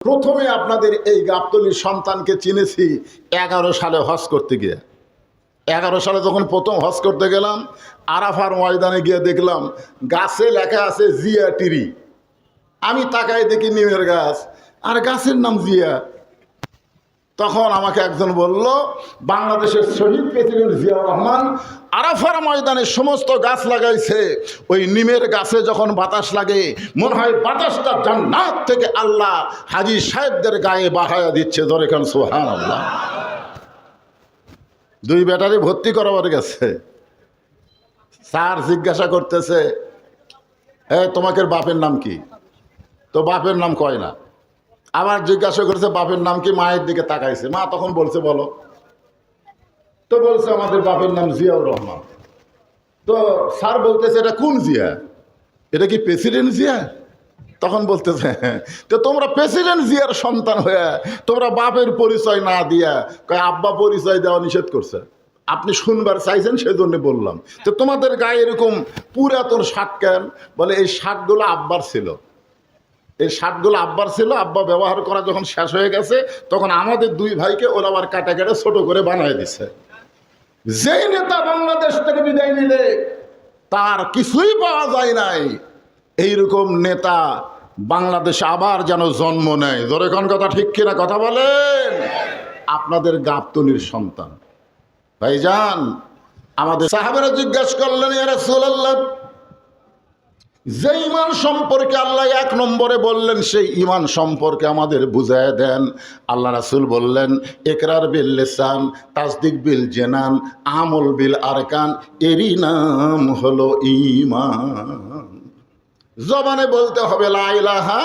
প্রথমে আপনাদের এই গাবতলির সন্তানকে চিনেছি এগারো সালে হজ করতে গিয়ে। এগারো সালে যখন প্রথম হজ করতে গেলাম, আরাফার ময়দানে গিয়ে দেখলাম, গাছে লেখা আছে জিয়া টিরি। আমি তাকায় দেখি নিমের গাছ, আর গাছের নাম জিয়া। তখন আমাকে একজন বলল, বাংলাদেশের শহীদ প্রেসিডেন্ট জিয়াউর রহমান আরাফার ময়দানে সমস্ত গাছ লাগাইছে। ওই নিমের গাছে যখন বাতাস লাগে, মনে হয় বাতাসটা জান্নাত থেকে আল্লাহ হাজি সাহেবদের গায়ে বাহায়া দিচ্ছে। ধরে খান সোহান আল্লাহ দুই ব্যাটারি ভর্তি করাবার গেছে। স্যার জিজ্ঞাসা করতেছে হ্যাঁ তোমাকে বাপের নাম কি? তো বাপের নাম কয় না আবার জিজ্ঞাসা করেছে, বাপের নাম কি মায়ের দিকে তাকাইছে? মা তখন বলছে, বলো। তো বলছে, আমাদের বাপের নাম জিয়াউর রহমান। তো স্যার বলতেছে, এটা কোন জিয়া? এটা কি প্রেসিডেন্ট জিয়া? তখন বলতেছে "হ্যাঁ।" তো তোমরা প্রেসিডেন্ট জিয়ার সন্তান হয়ে তোমরা বাপের পরিচয় না দিয়া কয়, আব্বা পরিচয় দেওয়া নিষেধ করছে। আপনি শুনবার চাইছেন, সেজন্য বললাম। তো তোমাদের গায়ে এরকম পুরাতন শাক কেন? বলে, এই শাকগুলো আব্বার ছিল। এই শাকগুলো আব্বার ছিল, আব্বা ব্যবহার করা যখন শেষ হয়ে গেছে, তখন আমাদের দুই ভাইকে ওরা আবার কাটা কেটে ছোট করে বানায় দিছে। যেই নেতা বাংলাদেশ থেকে বিদায় নিলে, তার কিছুই পাওয়া যায় নাই। এইরকম নেতা বাংলাদেশে আবার যেন জন্ম নেয়। ধরে কোন কথা ঠিক কিনা কথা বলেন? আপনাদের গাবতলির সন্তান। ভাইজান, আমাদের সাহাবেরা জিজ্ঞাসা করলেন ইয়ারা সোল্লাহ যে ইমান সম্পর্কে আল্লাহ এক নম্বরে বললেন, সেই ইমান সম্পর্কে আমাদের বুঝায় দেন। আল্লাহ রাসুল বললেন একরার বিল লেসান, তাসদিক বিল জেনান, আমল বিল আরকান, এরই নাম হলো ইমান জবানে বলতে হবে লাইলাহা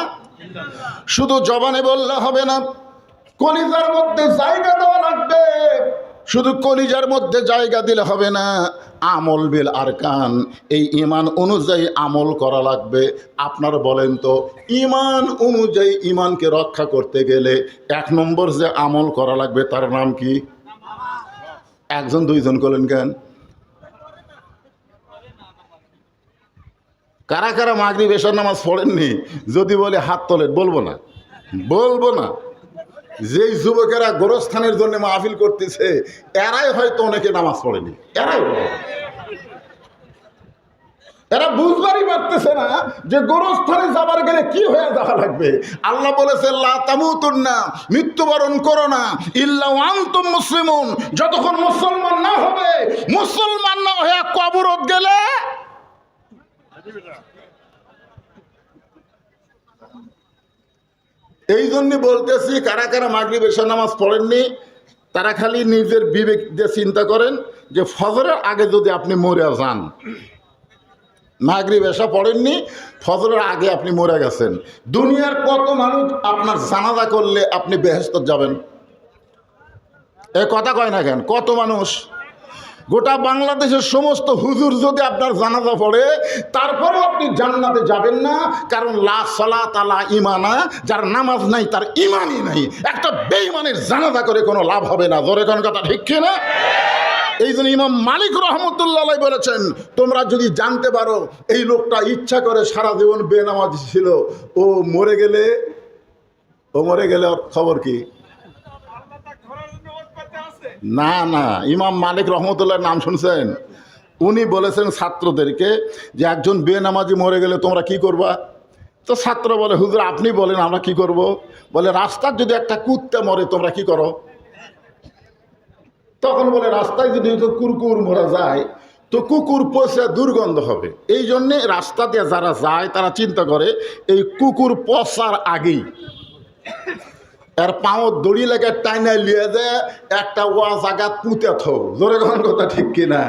শুধু জবানে বললে হবে না, কলিজার মধ্যে জায়গা দেওয়া লাগবে। শুধু কলিজার মধ্যে জায়গা দিলে হবে না। আমল বিল আরকান, এই ইমান অনুযায়ী আমল করা লাগবে। আপনারা বলেন তো ইমান অনুযায়ী ইমানকে রক্ষা করতে গেলে এক নম্বর যে আমল করা লাগবে তার নাম কি? একজন, দুইজন করলেন কেন? কারা কারা মাগরি বেশার নামাজ পড়েননি? যদি বলে হাত তোলেন, বলব না। বলব না। যেই যুবকেরা গোরস্থানের জন্য মাহফিল করতেছে, এরাই হয়তো অনেকে নামাজ পড়েনি। এরাই এরা বুঝবারই পারতেছে না যে গোরস্থানে যাবার গেলে কি হয়ে যাওয়া লাগবে। আল্লাহ বলেছে তামুতুন্না, মৃত্যুবরণ করো না। ইল্লা আনতুম মুসলিমুন। যতক্ষণ মুসলমান না হবে, মুসলমান না হয়ে কবরত গেলে এই জন্য বলতেছি, কারা কারা মাগরিব এসা নামাজ পড়েননি, তারা খালি নিজের বিবেক দিয়ে চিন্তা করেন যে ফজরের আগে যদি আপনি মরে যান। মাগরিব এসা পড়েননি, ফজরের আগে আপনি মরে গেছেন। দুনিয়ার কত মানুষ আপনার জানাজা করলে আপনি বেহেস্ত যাবেন? এ কথা কয় না কেন? কত মানুষ গোটা বাংলাদেশের সমস্ত হুজুর যদি আপনার জানাজা পড়ে, তারপরেও আপনি জান্নাতে যাবেন না, কারণ লা সলা তালা ইমানা, যার নামাজ নাই, তার ইমানই নাই। একটা বেইমানের জানাজা করে কোনো লাভ হবে না। জোরে কোন কথা ঠিক না এই জন্য ইমাম মালিক রহমতুল্লাহ বলেছেন, তোমরা যদি জানতে পারো, এই লোকটা ইচ্ছা করে সারা জীবন বেনামাজ ছিল, ও মরে গেলে, ও মরে গেলে খবর কি? না না, ইমাম মালিক রহমতুল্লাহর নাম শুনছেন? উনি বলেছেন ছাত্রদেরকে যে একজন বেনামাজি মরে গেলে তোমরা কি করবা? তো ছাত্র বলে, হুজুর, আপনি বলেন, আমরা কি করব? বলে, রাস্তার যদি একটা কুত্তে মরে, তোমরা কি করো? তখন বলে, রাস্তায় যদি কুকুর মরা যায়, তো কুকুর পচে দুর্গন্ধ হবে। এই জন্যে রাস্তা দিয়ে যারা যায়, তারা চিন্তা করে, এই কুকুর পচার আগেই এর পাও দড়ি লেগে টাইনা লিয়ে যে একটা ওয়া জায়গা পুঁতে থো জোরে কোন কথা ঠিক কিনা?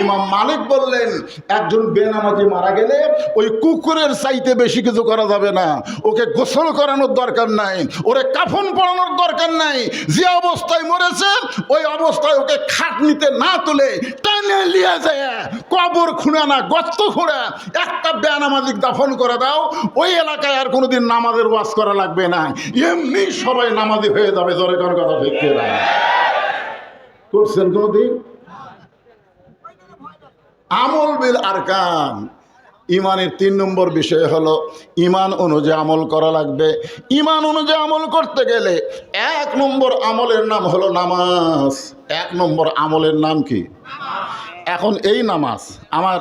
ইমাম মালিক বললেন, একজন বেনামাজি মারা গেলে ওই কুকুরের চাইতে বেশি কিছু করা যাবে না। ওকে গোসল করানোর দরকার নাই, ওরে কাফন পরানোর দরকার নাই। যে অবস্থায় মরেছে, ওই অবস্থায় ওকে খাট নিতে না তুলে টাইনে লিয়ে যায় কবর খুঁড়ে না, গর্ত খুঁড়ে একটা বেনামাজিক দাফন করে দাও। ওই এলাকায় আর কোনোদিন নামাজের ওয়াজ করা লাগবে না। এমনি সবাই নামাজি হয়ে যাবে, জোরে কোন কথা না করছেন কোনোদিন? আমল বিল আরকান। ইমানের তিন নম্বর বিষয় হলো, ইমান অনুযায়ী আমল করা লাগবে। ইমান অনুযায়ী আমল করতে গেলে এক নম্বর আমলের নাম হলো নামাজ। এক নম্বর আমলের নাম কি? এখন এই নামাজ, আমার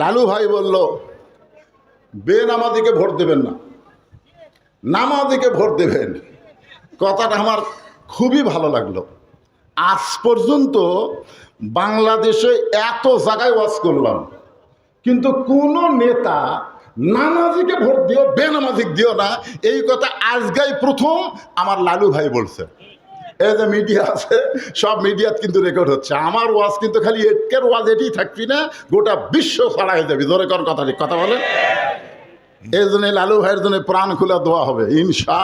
লালু ভাই বলল বেনামাদিকে ভোট দেবেন না। নামাদিকে ভোট দেবেন। কথাটা আমার খুবই ভালো লাগল। আজ পর্যন্ত বাংলাদেশে এত জায়গায় ওয়াজ করলাম, কিন্তু কোন নেতা নামাজিকে ভোট দিও, বেনামাজিক দিও না, এই কথা আজকাই প্রথম আমার লালু ভাই বলছে। এই যে মিডিয়া আছে, সব মিডিয়াত কিন্তু রেকর্ড হচ্ছে। আমার ওয়াজ কিন্তু খালি এটকের ওয়াজ এটি থাকবি না, গোটা বিশ্ব ছড়াই যাবি। ধরে কর কথা কথা বলে। এই জন্য লালু ভাইয়ের জন্য প্রাণ খুলে দোয়া হবে, ইনশা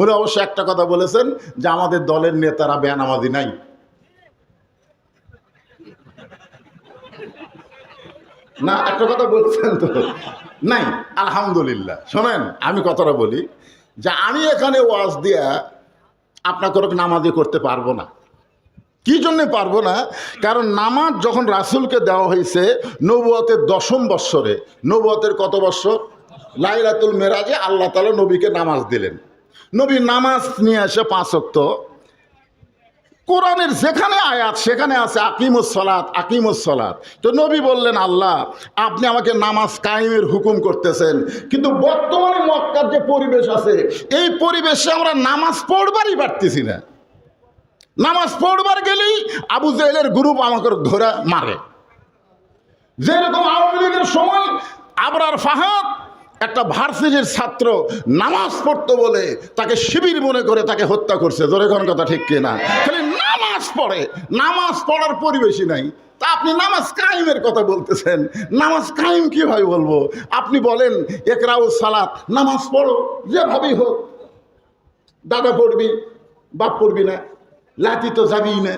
উনি অবশ্য একটা কথা বলেছেন যে আমাদের দলের নেতারা বেনামাজি নাই। না, একটা কথা বলছেন তো? নাই, আলহামদুলিল্লাহ। শোনেন, আমি কথাটা বলি যে আমি এখানে ওয়াজ দিয়া আপনাকে নামাজি করতে পারব না। কি জন্যে পারব না? কারণ নামাজ যখন রাসুলকে দেওয়া হয়েছে নবুয়তের দশম বৎসরে, নবুয়তের কত বৎসর? লাইলাতুল মেরাজে আল্লাহ তালা নবীকে নামাজ দিলেন। নবী নামাজ নিয়ে আসে পাঁচক্ত কোরআনের যেখানে আয়াত, সেখানে আছে আকিমুস সলাত আকিমুস সলাত। তো নবী বললেন, আল্লাহ, আপনি আমাকে নামাজ কায়েমের হুকুম করতেছেন। কিন্তু বর্তমানে মক্কার যে পরিবেশ আছে, এই পরিবেশে আমরা নামাজ পড়বারই পারতেছি না। নামাজ পড়বার গেলেই আবু জাহেলের গ্রুপ আমাকে ধরে মারে। যেরকম আওয়ামী লীগের সময় আবরার ফাহাদ একটা ভার্সিটির ছাত্র নামাজ পড়তো বলে তাকে শিবির মনে করে তাকে হত্যা করছে। জোরে কোন কথা ঠিক কিনা? খালি নামাজ পড়ে। নামাজ পড়ার পরিবেশই নাই। তা আপনি নামাজ কায়েমের কথা বলতেছেন। নামাজ কায়েম কীভাবে বলব? আপনি বলেন, একরাউ সালাত, নামাজ পড়ো, যেভাবেই হোক। দাদা পড়বি, বাপ পড়বি না। লাঠি তো যাবি না।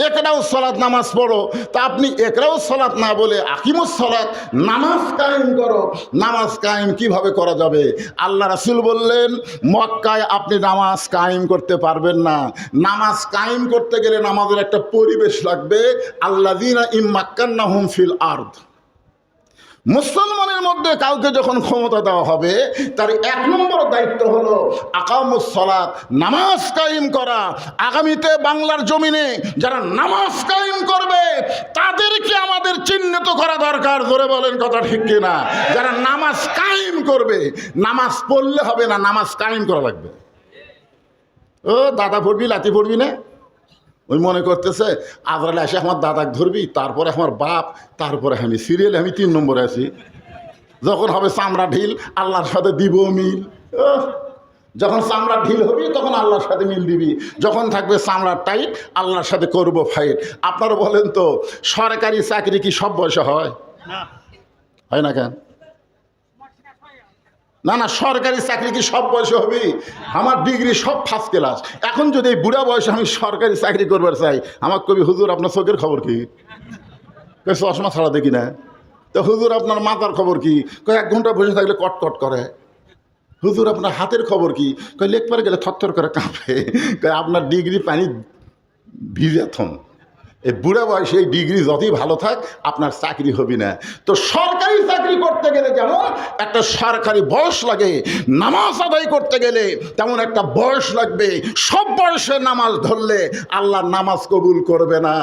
একরাও সলাৎ নামাজ পড়ো, তা আপনি একরাও সলাৎ না বলে আকিমুস সলাৎ নামাজ কায়েম করো। নামাজ কায়েম কীভাবে করা যাবে? আল্লাহ রাসুল বললেন, মক্কায় আপনি নামাজ কায়েম করতে পারবেন না। নামাজ কায়েম করতে গেলে নামাজের একটা পরিবেশ লাগবে। আল্লাহ দিনা ইম মাক্কান্না হুম ফিল আর্থ মুসলমানের মধ্যে কাউকে যখন ক্ষমতা দেওয়া হবে, তার এক নম্বর দায়িত্ব হলো আকামুসলাত নামাজ কায়েম করা। আগামীতে বাংলার জমিনে যারা নামাজ কায়েম করবে, তাদেরকে আমাদের চিহ্নিত করা দরকার। জোরে বলেন কথা ঠিক কিনা? যারা নামাজ কায়েম করবে, নামাজ পড়লে হবে না, নামাজ কায়েম করা লাগবে। ও, দাদা পড়বি, লাতি পড়বি না। ওই মনে করতেছে আজরালে এসে আমার দাদাকে ধরবি তারপরে আমার বাপ তারপরে আমি সিরিয়ালে আমি তিন নম্বরে আছি। যখন হবে চামড়া ঢিল আল্লাহর সাথে দিব মিল। যখন চামড়া ঢিল হবি তখন আল্লাহর সাথে মিল দিবি। যখন থাকবে চামড়ার টাইট আল্লাহর সাথে করব ফাইট। আপনারা বলেন তো সরকারি চাকরি কি সব বয়সে হয়? হয় না কেন? না না, সরকারি চাকরি কি সব বয়সে হবে? আমার ডিগ্রি সব ফার্স্ট ক্লাস এখন যদি এই বুড়া বয়সে আমি সরকারি চাকরি করবার চাই, আমার কবি হুজুর, আপনার চোখের খবর কি? চশমা ছাড়া দেখি না। তো হুজুর, আপনার মাথার খবর কি? এক ঘণ্টা বসে থাকলে কট কটকট করে। হুজুর, আপনার হাতের খবর কি? কয় লেখ পারে গেলে থরথর করে কাঁপে। আপনার ডিগ্রি পানি ভিজাথন এই বুড়া বয়সে এই ডিগ্রি যতই ভালো থাক, আপনার চাকরি হবে না। তো সরকারি চাকরি করতে গেলে যেমন একটা সরকারি বয়স লাগে, নামাজ আদায় করতে গেলে তেমন একটা বয়স লাগবে। সব বয়সে নামাজ ধরলে আল্লাহ নামাজ কবুল করবে না।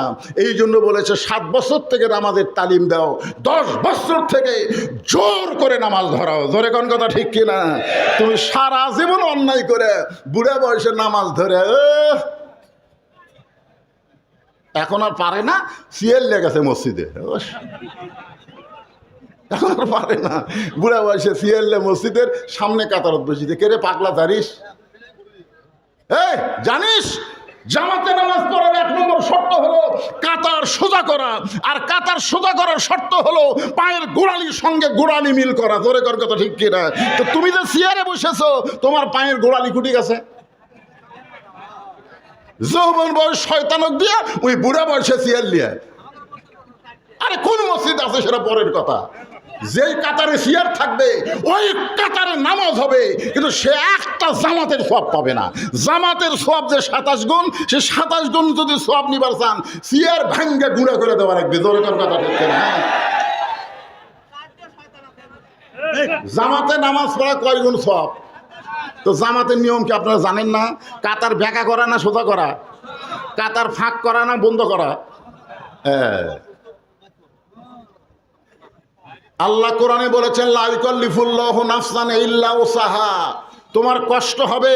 এই জন্য বলেছে, সাত বছর থেকে নামাজের তালিম দাও, দশ বছর থেকে জোর করে নামাজ ধরাও। ধরে কোন কথা ঠিক কিনা? তুমি সারা জীবন অন্যায় করে বুড়া বয়সে নামাজ ধরে এখন আর পারে না সিএল লেগেছে মসজিদে। এখন আর পারে না। বুড়া বয়সে সিএল মসজিদের সামনে কাতারত বসিতে কে রে পাগলা, জানিস? এই, জানিস? জামাতে নামাজ পড়ার এক নম্বর শর্ত হলো কাতার সোজা করা। আর কাতার সোজা করার শর্ত হলো পায়ের গোড়ালির সঙ্গে গোড়ালি মিল করা। জোরে কর কথা ঠিক কিনা? তো তুমি যে চেয়ারে বসেছো, তোমার পায়ের গোড়ালি কুটি গেছে। যৌবন বয়স শয়তানক দিয়া ওই বুড়া বয়সে চেয়ার লিয়া। আরে কোন মসজিদ আছে সেটা পরের কথা। যেই কাতারে চেয়ার থাকবে ওই কাতারে নামাজ হবে। কিন্তু সে একটা জামাতের সব পাবে না। জামাতের সব যে সাতাশ গুণ সে সাতাশ গুণ যদি সব নিবার চান চেয়ার ভাঙ্গে গুঁড়া করে দেওয়া রাখবে জোরে কর কথা ঠিক না জামাতে নামাজ পড়া কয় গুণ সব তো জামাতের নিয়ম কি আপনারা জানেন না? কাতার ব্যাকা করা না সোজা করা? কাতার ফাঁক করা না বন্ধ করা? হ্যাঁ। আল্লাহ কোরআনে বলেছেন লাইকল্লিফুল্লাহ নাফসান ইল্লা ওসাহা। তোমার কষ্ট হবে,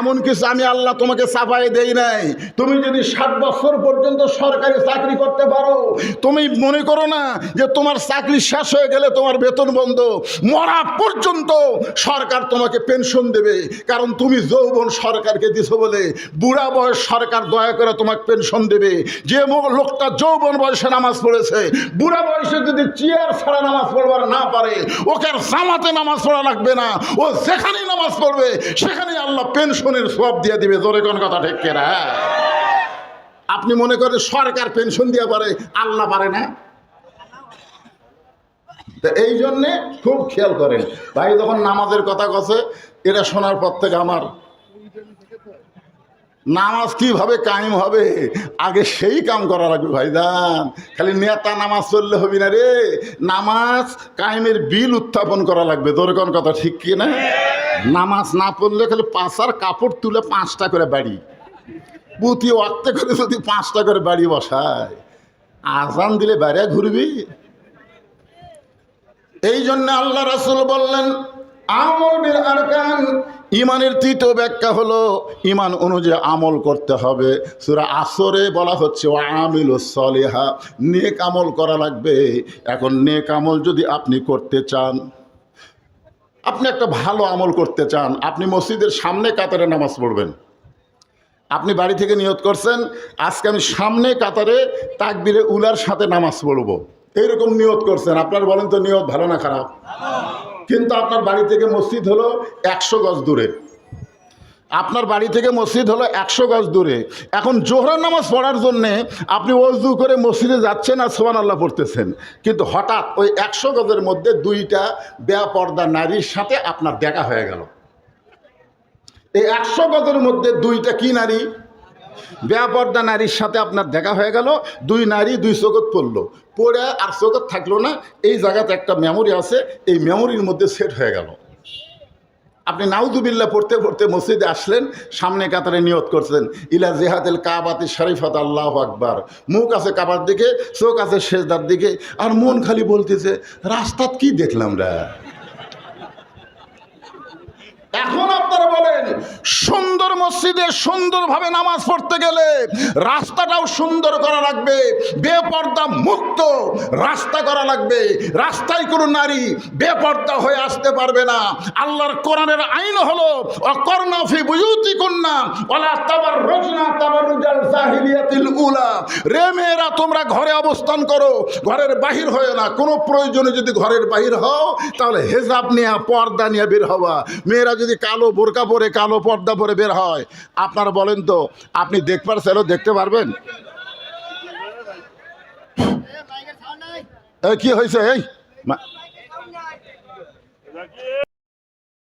এমন কিছু আমি আল্লাহ তোমাকে সাফাই দেই নাই। তুমি যদি ষাট বছর পর্যন্ত সরকারি চাকরি করতে পারো, তুমি মনে করো না যে তোমার চাকরি শেষ হয়ে গেলে তোমার বেতন বন্ধ। মরা পর্যন্ত সরকার তোমাকে পেনশন দেবে, কারণ তুমি যৌবন সরকারকে দিছো বলে। বুড়া বয়স সরকার দয়া করে তোমাকে পেনশন দেবে। যে লোকটা যৌবন বয়সে নামাজ পড়েছে, বুড়া বয়সে যদি চেয়ার ছাড়া নামাজ পড়বার না পারে, ওকে জামাতে নামাজ পড়া লাগবে না। ও যেখানেই নামাজ পড়বে সেখানেই আল্লাহ পেনশনের সব দিয়ে দিবে। জোরে কোন কথা ঠিক কেনা? আপনি মনে করেন সরকার পেনশন দিয়ে পারে, আল্লাহ পারে না? তা এই জন্যে খুব খেয়াল করেন। ভাই যখন নামাজের কথা কছে, এটা শোনার পর থেকে আমার নামাজ কীভাবে কায়েম হবে? আগে সেই কাম করা লাগবে ভাইজান। খালি নেতা নামাজ চললে হবি না রে। নামাজ কায়েমের বিল উত্থাপন করা লাগবে। তোর কোন কথা ঠিক কি না? নামাজ না পড়লে খালি পাঁচার কাপড় তুলে পাঁচটা করে বাড়ি। পুঁতি ওয়াক্তে করে যদি পাঁচটা করে বাড়ি বসায়। আজান দিলে বাইরে ঘুরবি। এই জন্য আল্লাহ রাসুল বললেন, আমল বিল আরকান ইমানের তৃতীয় ব্যাখ্যা হলো, ইমান অনুযায়ী আমল করতে হবে। সুরা আসরে বলা হচ্ছে আমিল সলেহা নেক আমল করা লাগবে। এখন নেক আমল যদি আপনি করতে চান, আপনি একটা ভালো আমল করতে চান, আপনি মসজিদের সামনে কাতারে নামাজ পড়বেন। আপনি বাড়ি থেকে নিয়ত করছেন, আজকে আমি সামনে কাতারে তাকবিরে উলার সাথে নামাজ পড়ব। এইরকম নিয়ত করছেন। আপনার বলেন তো নিয়ত ভালো না খারাপ? কিন্তু আপনার বাড়ি থেকে মসজিদ হলো একশো গজ দূরে। আপনার বাড়ি থেকে মসজিদ হলো একশো গজ দূরে। এখন জোহরের নামাজ পড়ার জন্যে আপনি অজু করে মসজিদে যাচ্ছেন আর সোমান আল্লাহ পড়তেছেন। কিন্তু হঠাৎ ওই একশো গজের মধ্যে দুইটা বেপর্দা নারীর সাথে আপনার দেখা হয়ে গেল। এই একশো গজের মধ্যে দুইটা কি নারী? বেপর্দা নারীর সাথে আপনার দেখা হয়ে গেল, দুই নারী দুই চোখত পড়ল। পড়ে আর চোখত থাকল না, এই জায়গাতে একটা মেমোরি আছে, এই মেমোরির মধ্যে সেট হয়ে গেল। আপনি নাউদুবিল্লা পড়তে পড়তে মসজিদে আসলেন, সামনে কাতারে নিয়ত করছেন, ইলা জেহাদেল কাবাতি শরীফাত আল্লাহ আকবার। মুখ আছে কাবার দিকে, চোখ আছে শেষদার দিকে, আর মন খালি বলতেছে, রাস্তাত কি দেখলাম রা? এখন আপনারা বলেন, সুন্দর মসজিদে সুন্দরভাবে নামাজ পড়তে গেলে রাস্তাটাও সুন্দর করা লাগবে, বেপর্দা মুক্ত রাস্তা করা লাগবে। রাস্তায় কোনো নারী বেপর্দা হয়ে আসতে পারবে না। আল্লাহর কোরআনের আইন হলো অকর্ণফি বুঝুতি কন্যা ওলা তাবার রোজনা তাবার রুজাল রে মেয়েরা, তোমরা ঘরে অবস্থান করো, ঘরের বাহির হয় না। কোনো প্রয়োজনে যদি ঘরের বাহির হও, তাহলে হেজাব নিয়ে, পর্দা নিয়ে বের হওয়া। মেয়েরা যদি কালো বোরকা পরে, কালো পর্দা পরে বের হয়, আপনারা বলেন তো, আপনি দেখবার চাইলেও দেখতে পারবেন? কি হয়েছে, এই?